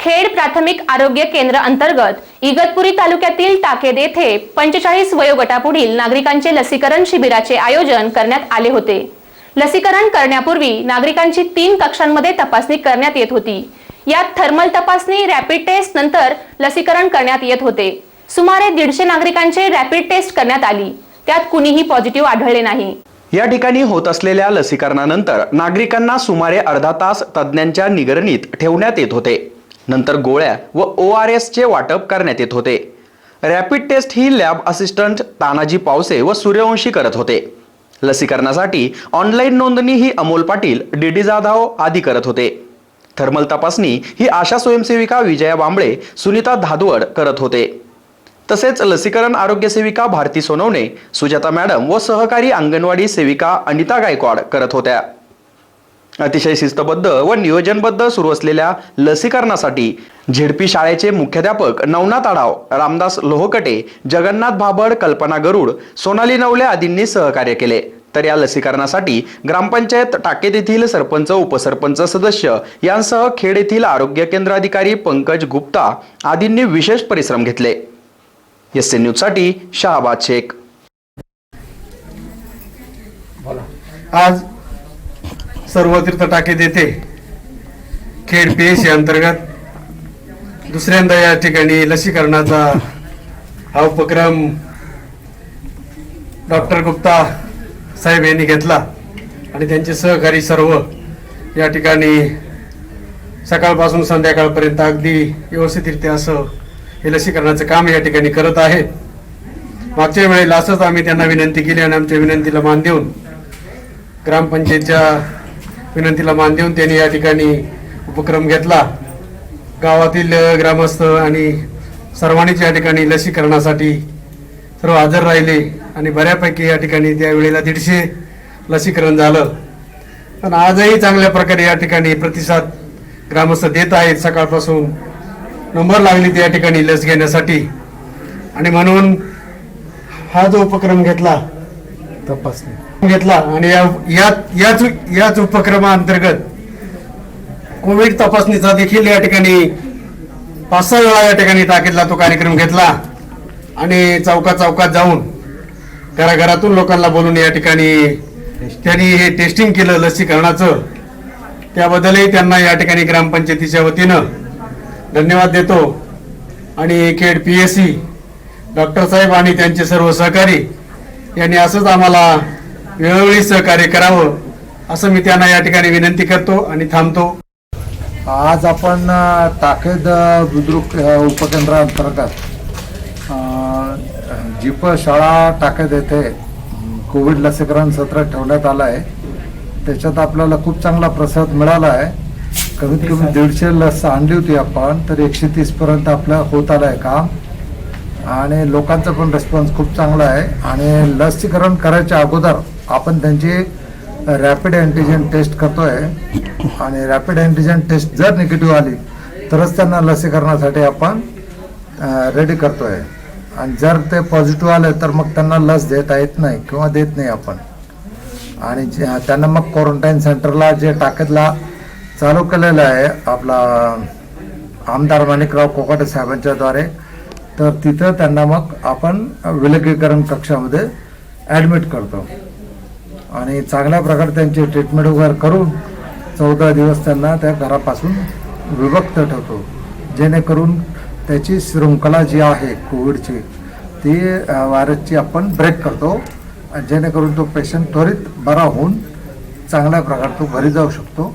खेड प्राथमिक आरोग्य केंद्र अंतर्गत इगतपुरी तालुक्यातील टाकेद येथे पंचेचाळीस वयोगटापुढील नागरिकांचे लसीकरण शिबिराचे आयोजन करण्यात आले होते. लसीकरण करण्यापूर्वी नागरिकांची तीन कक्षांमध्ये तपासणी करण्यात येत होती. यात थर्मल तपासणी रॅपिड टेस्ट नंतर लसीकरण करण्यात येत होते. सुमारे दीडशे नागरिकांचे रॅपिड टेस्ट करण्यात आली. त्यात कुणीही पॉझिटिव्ह आढळले नाही. या ठिकाणी होत असलेल्या लसीकरणानंतर नागरिकांना सुमारे अर्धा तास तज्ज्ञांच्या निगरणीत ठेवण्यात येत होते. नंतर गोळ्या व ओ आर एसचे वाटप करण्यात येत होते. रॅपिड टेस्ट ही लॅब असिस्टंट तानाजी पावसे व सूर्यवंशी करत होते. लसीकरणासाठी ऑनलाईन नोंदणी ही अमोल पाटील डी डी जाधव आदी करत होते. थर्मल तपासणी ही आशा स्वयंसेविका विजया बांबळे सुनीता धादवड करत होते. तसेच लसीकरण आरोग्य सेविका भारती सोनवणे सुजाता मॅडम व सहकारी अंगणवाडी सेविका अनिता गायकवाड करत होत्या. अतिशय शिस्तबद्ध व नियोजनबद्ध सुरू असलेल्या लसीकरणासाठी झेडपी शाळेचे मुख्याध्यापक नवनाथ आढाव रामदास लोहकटे जगन्नाथ भाबड कल्पना गरुड सोनाली नवले आदींनी सहकार्य केले. तर या लसीकरणासाठी ग्रामपंचायत टाकेत येथील सरपंच उपसरपंच सदस्य यांसह खेड येथील आरोग्य केंद्र अधिकारी पंकज गुप्ता आदींनी विशेष परिश्रम घेतले. एस न्यूजसाठी शहाबाद शेख. आज सर्व तीर्थ टाके देते. खेड पी एस अंतर्गत. दुसऱ्यांदा या ठिकाणी लसीकरणाचा हा उपक्रम डॉक्टर गुप्ता साहेब यांनी घेतला. आणि त्यांचे सहकारी सर्व या ठिकाणी सकाळपासून संध्याकाळपर्यंत अगदी व्यवस्थितरित्या असं हे लसीकरणाचं काम या ठिकाणी करत आहेत. मागच्या वेळेला असंच आम्ही त्यांना विनंती केली आणि आमच्या विनंतीला मान देऊन ग्रामपंचायतच्या विनंतीला मान देऊन त्यांनी या ठिकाणी उपक्रम घेतला. गावातील ग्रामस्थ आणि सर्वांनीच या ठिकाणी लसीकरणासाठी सर्व हजर राहिले आणि बऱ्यापैकी या ठिकाणी त्या वेळेला दीडशे लसीकरण झालं. पण आजही चांगल्या प्रकारे या ठिकाणी प्रतिसाद ग्रामस्थ देत आहेत. सकाळपासून नंबर लागली त्या ठिकाणी लस घेण्यासाठी. आणि म्हणून हा जो उपक्रम घेतला तपासणी. घेतला आणि या यात- याच याच उपक्रमाअंतर्गत कोविड तपासणीचा देखील या ठिकाणी पाच सहा वेळा या ठिकाणी ताकीदला तो कार्यक्रम घेतला आणि चौका चौकात जाऊन घराघरातून लोकांना बोलून या ठिकाणी त्यांनी हे टेस्टिंग केलं लसीकरणाचं. त्याबद्दलही त्यांना या ठिकाणी ग्रामपंचायतीच्या वतीनं धन्यवाद देतो. आणि Khed P S C doctor साहेब आणि त्यांचे सर्व सहकारी यांनी असंच आम्हाला वेळोवेळी सहकार्य करावं असं मी त्यांना या ठिकाणी विनंती करतो आणि थांबतो. आज आपण अ, ताकेद बुद्रुक उपकेंद्राअंतर्गत उपकेंद्रांतर्गत जिप शाळा टाकत येथे कोविड लसीकरण सत्र ठेवण्यात आलं आहे. त्याच्यात आपल्याला खूप चांगला प्रसाद मिळाला आहे. कमीत कमी दीडशे लस आणली होती आपण तर एकशे तीसपर्यंत आपलं होत आलं आहे काम. आणि लोकांचा पण रिस्पॉन्स खूप चांगला आहे. आणि लसीकरण करायच्या अगोदर आपण त्यांची रॅपिड अँटीजेन टेस्ट करतोय. आणि रॅपिड अँटीजेन टेस्ट जर निगेटिव्ह आली तरच त्यांना लसीकरणासाठी आपण रेडी करतोय. आणि जर ते पॉझिटिव्ह आले तर मग त्यांना लस देता येत नाही किंवा देत नाही आपण. आणि जे त्यांना मग क्वारंटाईन सेंटरला जे टाकेतला चालू केलेलं आहे आपला आमदार माणिकराव कोकाटे साहेबांच्या द्वारे तर तिथं त्यांना मग आपण विलगीकरण कक्षामध्ये ॲडमिट करतो. आणि चांगल्या प्रकारे त्यांची ट्रीटमेंट वगैरे करून चौदा दिवस त्यांना त्या घरापासून विभक्त ठेवतो. जेणेकरून त्याची शृंखला जी आहे कोविडची ती व्हायरसची आपण ब्रेक करतो. आणि जेणेकरून तो पेशंट त्वरित बरा होऊन चांगल्या प्रकारे तो घरी जाऊ शकतो.